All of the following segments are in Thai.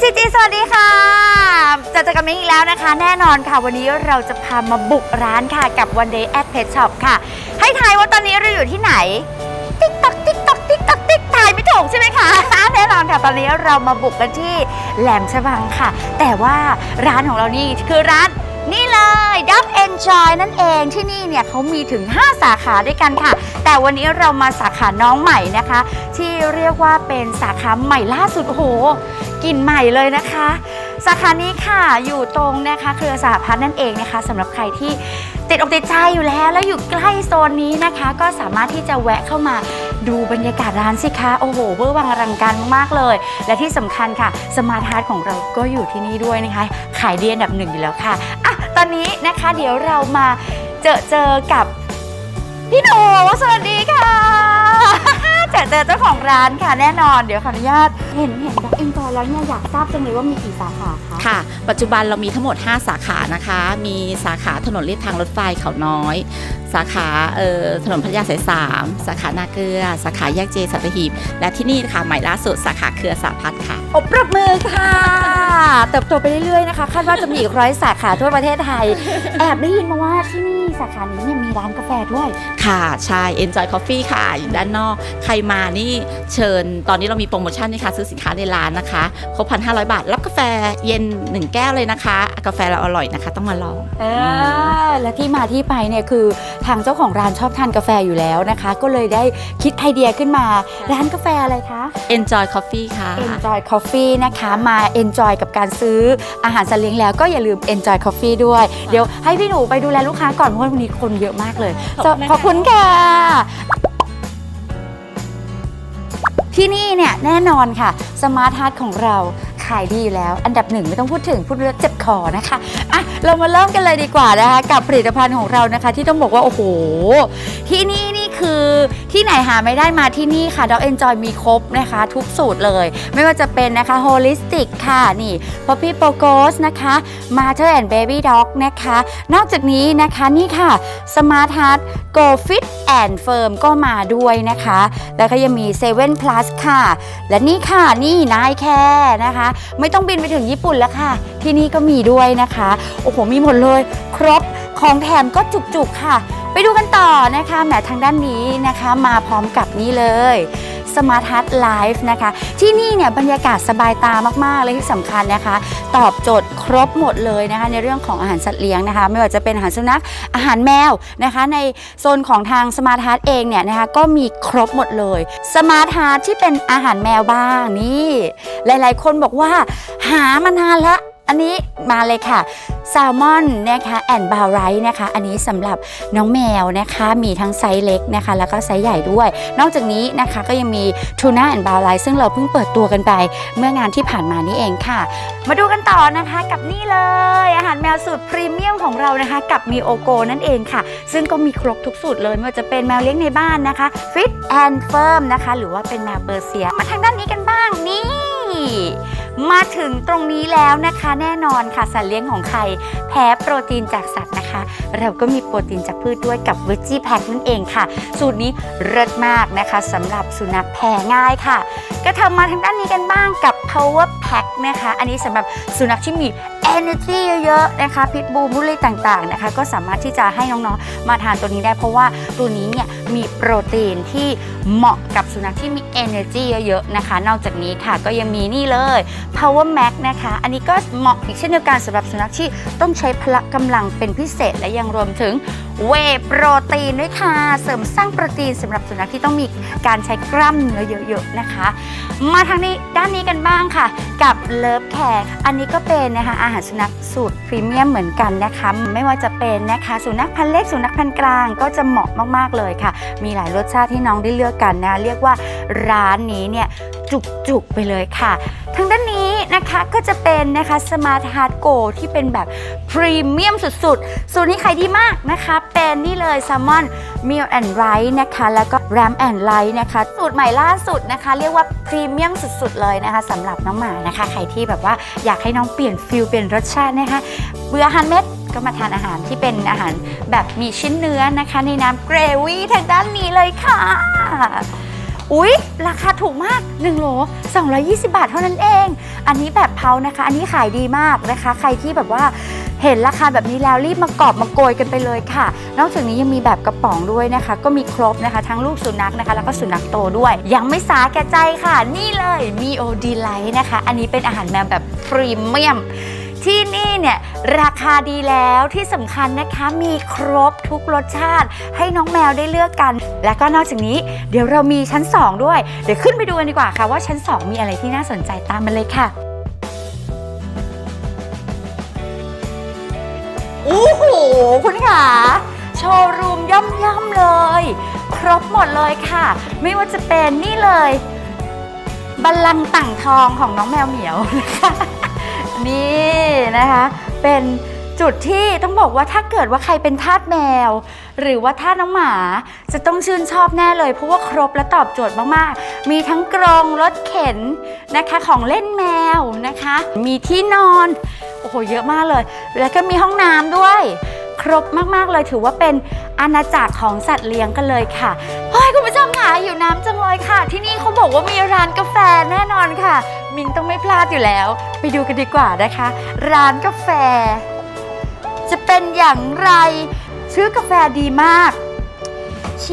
BCG สวัสดีค่ะจะเจอกันอีกแล้วนะคะ แน่นอนค่ะ วันนี้เราจะพามาบุกร้านค่ะกับ One Day at Pet Shop ค่ะ ให้ทายว่าตอนนี้เราอยู่ที่ไหน ติ๊กตักติ๊กตักติ๊กตักติ๊กทายไม่ถูกใช่ไหมคะ แน่นอนค่ะ ตอนนี้เรามาบุกกันที่แหลมฉบังค่ะ แต่ว่าร้านของเรานี่คือร้านนี่เลย Dub Enjoy นั่นเองที่นี่เนี่ยเขามีถึง 5 สาขาด้วยกันค่ะ แต่วันนี้เรามาสาขาน้องใหม่นะคะ ที่เรียกว่าเป็นสาขาใหม่ล่าสุดโอ้โห กลิ่นใหม่เลยนะคะ สาขานี้ค่ะอยู่ตรงนะคะเครือสหพัฒน์นั่นเองนะคะสำหรับใครที่ติดอกติดใจอยู่แล้ว แล้วอยู่ใกล้โซนนี้นะคะ ก็สามารถที่จะแวะเข้ามาดูบรรยากาศร้านสิคะโอ้โหเวอร์วังอลังการมากๆเลย และที่สำคัญค่ะสมาร์ทฮาร์ทของเราก็อยู่ที่นี่ด้วยนะคะ ขายดีอันดับหนึ่งอยู่แล้วค่ะอะ ตอนนี้นะคะเดี๋ยวเรามาเจอเจอกับพี่หนูสวัสดีค่ะเจอเจอเจ้าของร้านค่ะแน่นอน เดี๋ยวขออนุญาตเห็นเห็นแบบอินจอยแล้วเนี่ยอยากทราบจังเลยว่ามีกี่สาขาคะค่ะ ปัจจุบันเรามีทั้งหมด 5 สาขานะคะ มีสาขาถนนเลียบทางรถไฟเขาน้อย สาขาเอ่อถนนพัทยาสายสามสาขานาเกลือ สาขาแยกเจสัตหีบ และที่นี่ค่ะใหม่ล่าสุดสาขาเครือสาพัฒน์ค่ะ อบปรบมือค่ะ เติบโตไปเรื่อยๆนะคะคาดว่าจะมีอีกร้อยสาขาทั่วประเทศไทย แอบได้ยินมาว่าที่นี่สาขานี้เนี่ยมีร้านกาแฟด้วย ค่ะใช่ Enjoy Coffee ค่ะอยู่ด้านนอก ใครมานี่เชิญ ตอนนี้เรามีโปรโมชั่นนะคะซื้อสินค้าในร้านนะคะ ครบพันห้าร้อยบาท รับกาแฟเย็น 1 แก้วเลยนะคะ กาแฟเราอร่อยนะคะ ต้องมาลองเออและที่มาที่ไปเนี่ยคือทางเจ้าของร้านชอบทานกาแฟอยู่แล้วนะคะ ก็เลยได้คิดไอเดียขึ้นมา ร้านกาแฟอะไรคะ Enjoy Coffee ค่ะ Enjoy Coffee นะคะมา Enjoy กับการซื้ออาหารสัตว์เลี้ยงแล้วก็อย่าลืม Enjoy Coffee ด้วย เดี๋ยวให้พี่หนูไปดูแลลูกค้าก่อนเพราะว่าวันนี้คนเยอะมากเลยขอบคุณนะคะขอบคุณค่ะ ที่นี่เนี่ยแน่นอนค่ะสมาร์ทฮาร์ทของเราขายดีอยู่แล้ว อันดับหนึ่งไม่ต้องพูดถึงพูดแล้วเจ็บคอนะคะอะเรามาเริ่มกันเลยดีกว่านะคะกับผลิตภัณฑ์ของเรานะคะ ที่ต้องบอกว่าโอ้โห ที่นี่นี่ คือที่ไหนหาไม่ได้มาที่นี่ค่ะ Dog Enjoy มีครบนะคะ ทุกสูตรเลย ไม่ว่าจะเป็นนะคะ Holistic ค่ะนี่ Poppy p o g o s นะคะ Mother and Baby Dog นะคะ นอกจากนี้นะคะนี่ค่ะ Smart Heart Go Fit and Firm ก็มาด้วยนะคะ แล้วก็ยังมี7 Plus ค่ะ และนี่ค่ะนี่นายแคร์นะคะ ไม่ต้องบินไปถึงญี่ปุ่นแล้วค่ะ ที่นี่ก็มีด้วยนะคะ โอ้โห มีหมดเลย ครบ ของแถมก็จุกๆค่ะ ไปดูกันต่อนะคะแหมทางด้านนี้นะคะมาพร้อมกับนี่เลย Smart Heart Life นะคะ ที่นี่เนี่ยบรรยากาศสบายตามาก ๆ เลยที่สำคัญนะคะ ตอบโจทย์ครบหมดเลยนะคะ ในเรื่องของอาหารสัตว์เลี้ยงนะคะ ไม่ว่าจะเป็นอาหารสุนัขอาหารแมวนะคะ ในโซนของทาง Smart Heart เองเนี่ยนะคะก็มีครบหมดเลย Smart Heart ที่เป็นอาหารแมวบ้างนี่ หลาย ๆ คนบอกว่าหามานานล้วอันนี้มาเลยค่ะ แซลมอนนะคะแอนบาวไรนะคะ อันนี้สำหรับน้องแมวนะคะ มีทั้งไซส์เล็กนะคะ แล้วก็ไซส์ใหญ่ด้วย นอกจากนี้นะคะก็ยังมีทูน่าแอนบาวไรซึ่งเราเพิ่งเปิดตัวกันไป เมื่องานที่ผ่านมานี่เองค่ะ มาดูกันต่อนะคะกับนี่เลย อาหารแมวสูตรพรีเมียมของเรานะคะ กับมีโอโกนั่นเองค่ะ ซึ่งก็มีครบทุกสูตรเลยไม่ว่าจะเป็นแมวเลี้ยงในบ้านนะคะ Fit and Firm นะคะ หรือว่าเป็นแมวเปอร์เซีย มาทางด้านนี้กันบ้างนี่มาถึงตรงนี้แล้วนะคะแน่นอนค่ะสัตว์เลี้ยงของใครแพ้โปรตีนจากสัตว์นะคะ เราก็มีโปรตีนจากพืชด้วยกับ v e g e Pack นั่นเองค่ะ สูตรนี้เลิศมากนะคะสำหรับสุนัขแพ้ง่ายค่ะ ก็ทำมาทางด้านนี้กันบ้างกับ Power Pack นะคะ อันนี้สำหรับสุนัขที่มี energy เยอะๆนะคะพิษบูบุลต่างๆนะคะ ก็สามารถที่จะให้น้องๆมาทานตัวนี้ได้เพราะว่าตัวนี้เนี่ยมีโปรตีนที่เหมาะกับสุนัขที่มี energy เยอะๆนะคะ นอกจากนี้ค่ะก็ยังมีนี่เลย Power Max นะคะ อันนี้ก็เหมาะอีกเช่นเดียวกันสำหรับสุนัขที่ต้องใช้พละกำลังเป็นพิเศษและยังรวมถึงเวโปรตีนด้วยค่ะ เสริมสร้างโปรตีนสำหรับสุนัขที่ต้องมีการใช้กล้ามเนื้อเยอะๆนะคะ มาทางนี้ด้านนี้กันบ้างค่ะ กับ Love Care อันนี้ก็เป็นนะคะอาหารสุนัขสูตรพรีเมียมเหมือนกันนะคะ ไม่ว่าจะเป็นนะคะสุนัขพันธุ์เล็กสุนัขพันธุ์กลางก็จะเหมาะมากๆเลยค่ะ มีหลายรสชาติที่น้องได้เลือกกันนะ เรียกว่าร้านนี้เนี่ยจุกๆไปเลยค่ะ ทางด้าน นะคะก็จะเป็นนะคะ Smart Heart Go ที่เป็นแบบพรีเมียมสุดๆ สูตรนี้ขายดีมากนะคะ เป็นนี่เลย s ซ l m o n Meal and Rice นะคะ แล้วก็ Ram and Light นะคะ สูตรใหม่ล่าสุดนะคะ เรียกว่าพรีเมียมสุดๆ เลยนะคะสำหรับน้องหมานะคะ ใครที่แบบว่าอยากให้น้องเปลี่ยนฟิลเปลี่ยนรสชาตินะคะ เบื่ออาหารเม็ดก็มาทานอาหารที่เป็นอาหารแบบมีชิ้นเนื้อนะคะ ในน้ำเกรวี่ทางด้านนี้เลยค่ะ อุ๊ย ราคาถูกมาก 1 โหล 220 บาทเท่านั้นเอง อันนี้แบบเพานะคะ อันนี้ขายดีมากนะคะ ใครที่แบบว่าเห็นราคาแบบนี้แล้วรีบมากอบมาโกยกันไปเลยค่ะ นอกจากนี้ยังมีแบบกระป๋องด้วยนะคะ ก็มีครบนะคะ ทั้งลูกสุนัขนะคะ แล้วก็สุนัขโตด้วย ยังไม่สาแก่ใจค่ะ นี่เลยมีโอดีไลท์นะคะ อันนี้เป็นอาหารแมวแบบพรีเมียม ที่นี่เนี่ยราคาดีแล้วที่สำคัญนะคะมีครบทุกรสชาติ ให้น้องแมวได้เลือกกัน และก็นอกจากนี้เดี๋ยวเรามีชั้น 2 ด้วย เดี๋ยวขึ้นไปดูกันดีกว่าค่ะว่าชั้น 2 มีอะไรที่น่าสนใจตามมาเลยค่ะโอ้โหคุณขาโชว์รูมย่อมย่อมๆเลย ครบหมดเลยค่ะ ไม่ว่าจะเป็นนี่เลยบัลลังก์ต่างทองของน้องแมวเหมียวนะคะ นี่นะคะ เป็นจุดที่ต้องบอกว่าถ้าเกิดว่าใครเป็นทาสแมว หรือว่าทาสน้องหมา จะต้องชื่นชอบแน่เลย เพราะว่าครบและตอบโจทย์มากๆ มีทั้งกรงรถเข็นนะคะของเล่นแมวนะคะ มีที่นอน โอ้โหเยอะมากเลย แล้วก็มีห้องน้ำด้วย ครบมากๆเลยถือว่าเป็นอาณาจักรของสัตว์เลี้ยงกันเลยค่ะเฮ้ยคุณผู้ชมค่ะอยู่น้ำจังเลยค่ะ ที่นี่เขาบอกว่ามีร้านกาแฟแน่นอนค่ะ มินต้องไม่พลาดอยู่แล้ว ไปดูกันดีกว่านะคะ ร้านกาแฟ จะเป็นอย่างไร ชื่อกาแฟดีมาก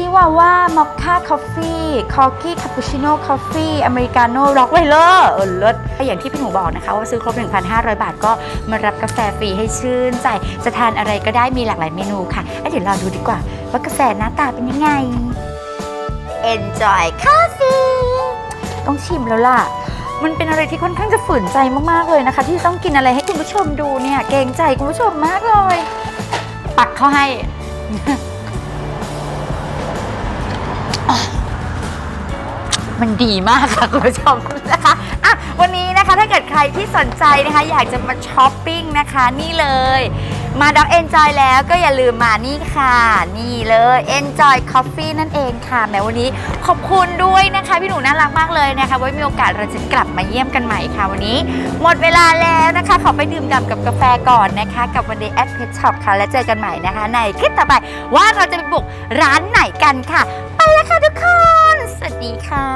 ชิวาว่ามอคค่าคอฟฟี่คอกี้คาปูชิโน่คอฟฟี่อเมริกาโน่ร็อกไวเลอร์เออเลิศอย่างที่พี่หนูบอกนะคะว่าซื้อครบ 1,500 บาทก็มารับกาแฟฟรีให้ชื่นใจจะทานอะไรก็ได้มีหลากหลายเมนูค่ะแล้วเดี๋ยวรอดูดีกว่าว่ากาแฟหน้าตาเป็นยังไง Enjoy Coffee ต้องชิมแล้วล่ะ มันเป็นอะไรที่ค่อนข้างจะฝืนใจมาก ๆ เลยนะคะ ที่ต้องกินอะไรให้คุณผู้ชมดูเนี่ย เกรงใจคุณผู้ชมมากเลย ปักเข้าให้ มันดีมากค่ะคุณผู้ชมนะคะอะวันนี้นะคะถ้าเกิดใครที่สนใจนะคะอยากจะมาช้อปปิ้งนะคะนี่เลย มาด็อกเอนจอยแล้วก็อย่าลืมมานี่ค่ะ นี่เลย Enjoy Coffee นั่นเองค่ะแม้วันนี้ขอบคุณด้วยนะคะ พี่หนูน่ารักมากเลยนะคะ ไว้มีโอกาสเราจะกลับมาเยี่ยมกันใหม่ค่ะวันนี้ หมดเวลาแล้วนะคะ ขอไปดื่มด่ำกับกาแฟก่อนนะคะ กับวัน Day at Pet Shop ค่ะ แล้วเจอกันใหม่นะคะ ในคลิปต่อไปว่าเราจะไปบุกร้านไหนกันค่ะ ไปแล้วค่ะทุกคน สวัสดีค่ะ